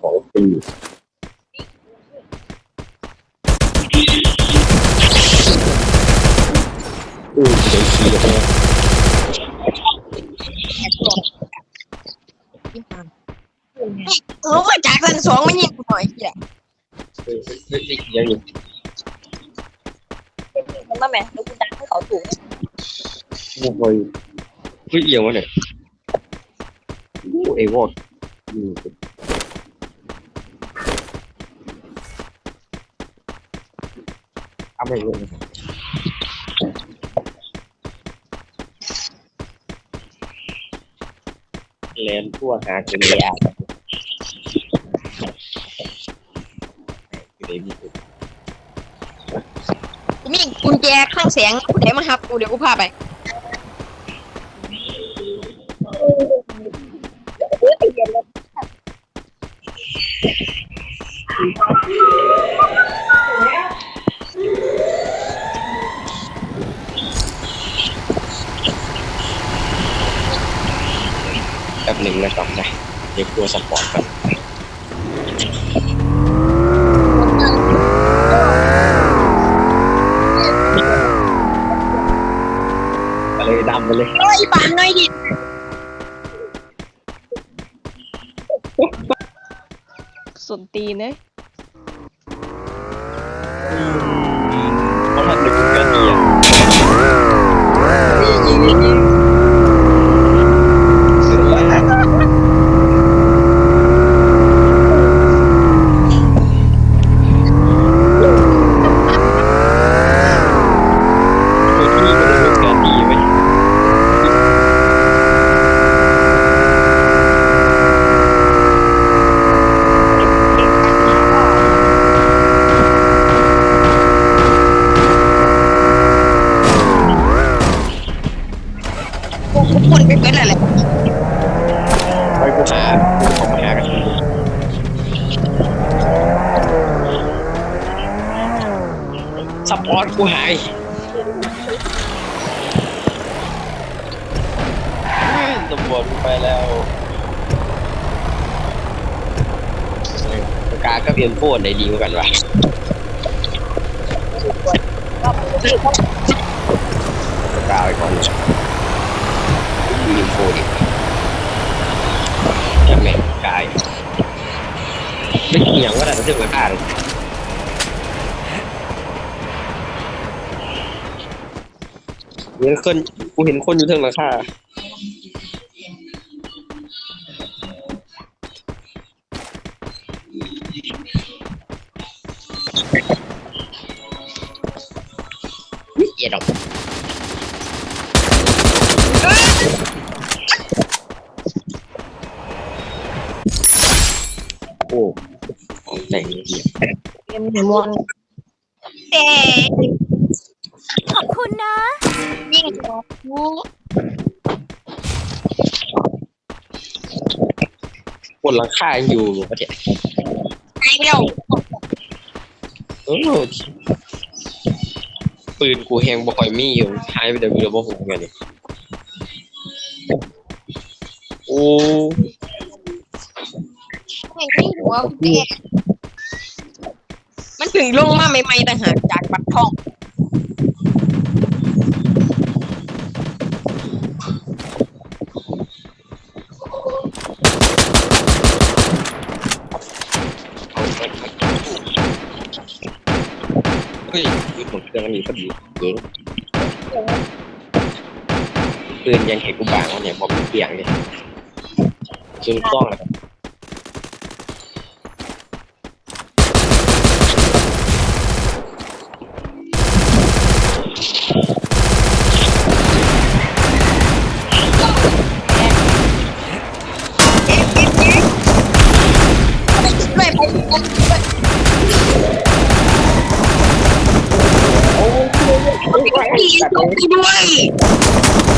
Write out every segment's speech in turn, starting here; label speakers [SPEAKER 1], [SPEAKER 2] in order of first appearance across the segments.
[SPEAKER 1] ของปีอือเดี๋ยวขี่กันเลย
[SPEAKER 2] รู้ว่าจากสันสองมันยิงกูหน่อยเหี้ย
[SPEAKER 1] เออเฮ้ยยังอยู่
[SPEAKER 2] มันมาแม่แล้วกูดังให้เขาถูก
[SPEAKER 1] บุกไปเฮ้ยเอียงวะเนี่ยโอ้เอวอดอืมทำอะไรเลยแลนทั่วหาเกลียอยู่ในมี
[SPEAKER 2] กูมีกุญแจข้างแสงกูได้มาครับกูเดี๋ยวกูพาไป
[SPEAKER 1] แป๊บหนึ่งนะครับนะเดี๋ยวกลัวสปอร์ตกัน ไปเลยดำไปเลย
[SPEAKER 2] โอ้ยปานหน่อยดิ
[SPEAKER 3] สนตีนเนย
[SPEAKER 1] ส
[SPEAKER 2] ปอร์
[SPEAKER 1] ตกูหายตำรวจไปแล้วกาก็เรียนโฟนได้ดีเหมือนกันว่ะกาไปก่อนเลยเรียนโฟนอีกจะแม่งกายไม่เกี่ยงว่าแต่จะมาฆ่าเลย เห็นคนกูเห็นคนอยู่เทิงหลังคาอุ๊ยเอียดอกโอ้ของแต่งเหี้ย
[SPEAKER 2] เกมหัวมอนแต่
[SPEAKER 3] ขอบคุณนะ
[SPEAKER 2] ยิงหัวกู
[SPEAKER 1] บนหลังคายังอยู่ประเทศ
[SPEAKER 2] ตายแล้ว
[SPEAKER 1] เออปืนกูแหงบ่ค่อยมีอยู่หายไปเดี๋ยวกูจะบ่ฮู้ไงนี่โอ้
[SPEAKER 2] ไม่ใช่หัวกูแต่มันถึงลงมาใหม่ๆต่างหากจากบัตรทอง
[SPEAKER 1] ฮ้ยปืนของเครื่องอันนี้พอดีเจ๋งปืนยังเห็นกูบางวะเนี่ยบอกเปลี่ยงเลยจนกล้องเลย
[SPEAKER 2] เอ๊ะเอ๊ะเอ๊ะไปช่วยไปช่วยโอ้ยดี ช่วยด้วย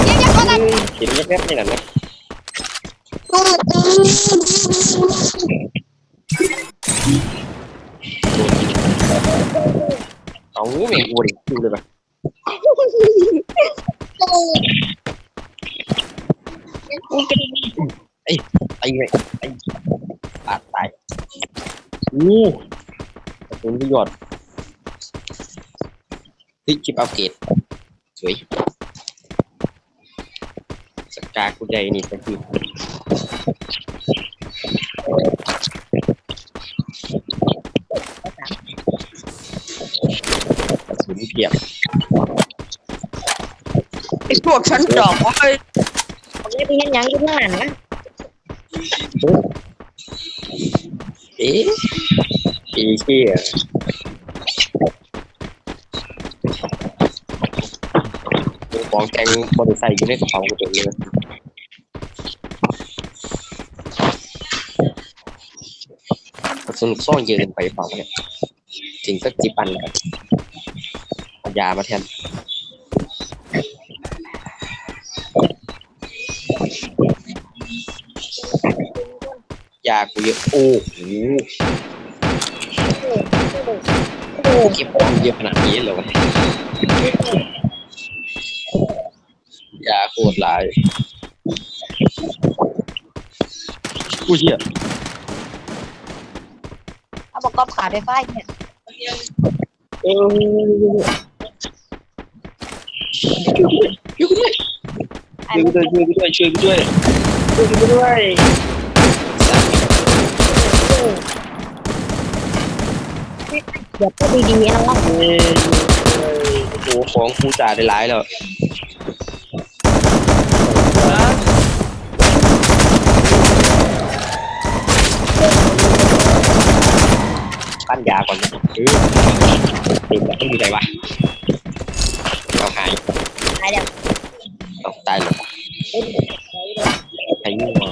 [SPEAKER 2] เดี๋ยวเดี๋ยวก่อนนะ
[SPEAKER 1] เห็นแวบๆนี่แหละนะเอาแม่งกูดิดูเลยปะไอ้ไงไอ้ปาดตายอู้กระสุนที่หยอดเฮ้ยชิปอัปเกรด สวยสกากูใจนี่ก็คือระสุนเพียบ
[SPEAKER 2] ไอ้พวกชั้นดอกว่าเอ้ยผมไม่ไปเห็นหยังอยู่ข้างหลังนะ
[SPEAKER 1] เอ๊ะอีเชี่ยมี ของแกงบริใส่อยู่ในกระเป๋ากูตัวเองเลยกระสุนซ่อนเยอะเกินไปเปล่าเนี่ยจริงสักจีปันเลยเอายามาแทนยากูเยอะโอ้โหเก็บของเยอะขนาดนี้เลยวะย โคตรหลายกูเหี้ย
[SPEAKER 2] เอาประกอบขาไฟฟ้าเนี่ย
[SPEAKER 1] เออช่วยกูด้วย
[SPEAKER 2] ไอ้
[SPEAKER 1] ช่วย
[SPEAKER 2] มัน
[SPEAKER 1] กูด้วยช่วยกูด้วยช่วยกูด้วยช่วยกูด้วยสัตว์
[SPEAKER 2] เดี๋ยวพูดดีๆนะว่า
[SPEAKER 1] เอ้ยโอ้โหของกูจ่าได้หลายแล้ว ปั้นยาก่อนนะเออเด็กแบบต้องอยู่ไหนวะเอาหาย
[SPEAKER 2] ตายแล้ว
[SPEAKER 1] เอาตายเลยใครยิ่งมา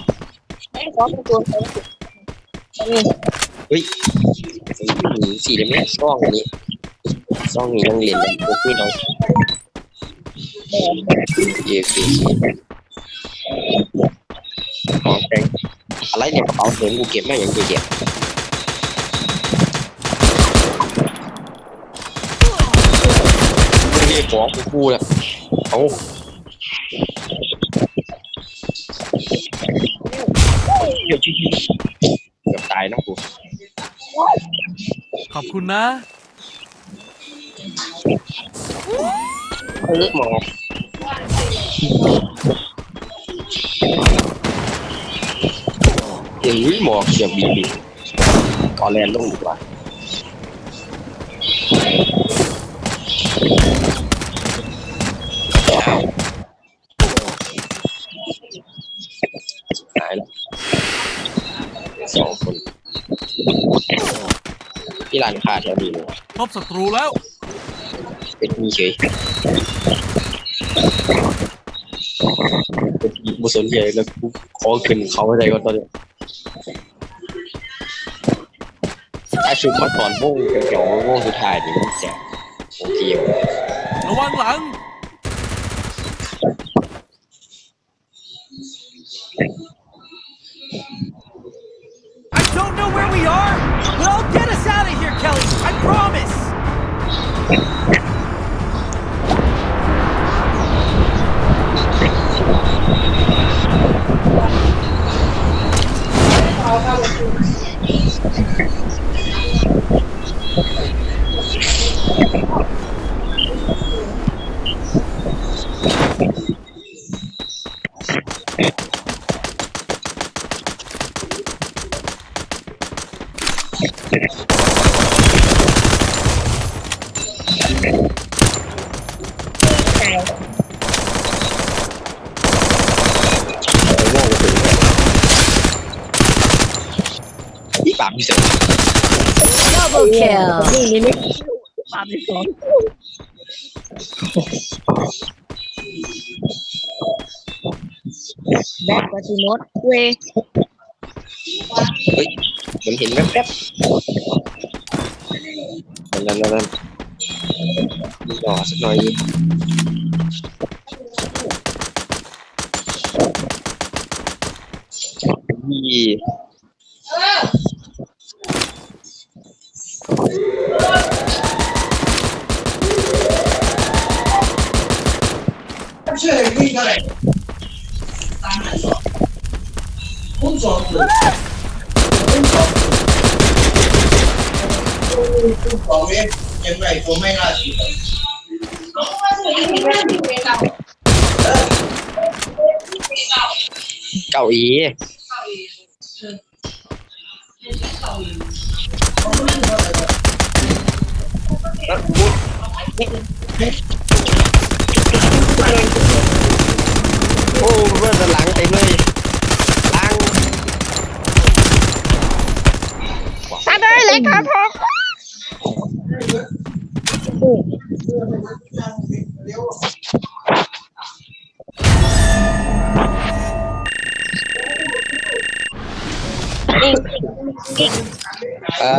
[SPEAKER 2] ไอ้ขอเป็นตัวนี่
[SPEAKER 1] สี่เดือนแม่ซ่องอันนี้ซ่องนี้ยังเรียนเลยพวกพี่น้องเยฟีของแพง อะไรเนี่ยกระเป๋าเงินกูเก็บมาอย่างเดียวไม่ได้ของกูกูแล้วเอาเดี๋ยวชิบเกือบตายนะกู
[SPEAKER 4] ขอบคุณนะ
[SPEAKER 1] เออหมอเอ้ยหมอกเฉียบบีบีออแลนด์ลงดีกว่าหายแล้วสองคนที่ร้านค้าแถวนี้เลย
[SPEAKER 4] พบศัตรูแล้ว
[SPEAKER 1] เป็นมีเฉยเป็นบุสนใหญ่แล้วกูขอขึ้นเขาอะไรก็ตอนนี้ ถ้าชุดมาตอนโม่งเกี่ยวๆโม่งสุดท้ายนี่มันแสบโอเคเว้ย
[SPEAKER 4] ระวังหลัง I don't know where we are, but I'll get us out of here, Kelly. I promise. า
[SPEAKER 2] ย
[SPEAKER 1] ไอ้โม่งมันถึงเนี่ยนี่ปากมีเสียง
[SPEAKER 3] Double kill
[SPEAKER 2] นี่นี่นี่ปาไปสอง แบกวัติโนดเวเฮ้
[SPEAKER 1] ยมันเห็นแว๊บๆนั่นนั่นนั่นมีหน่อสักหน่อยดิดี ยี่
[SPEAKER 2] เของเล่นยังไงตัวไม่น่าสิ
[SPEAKER 1] เก้าอี้ อ่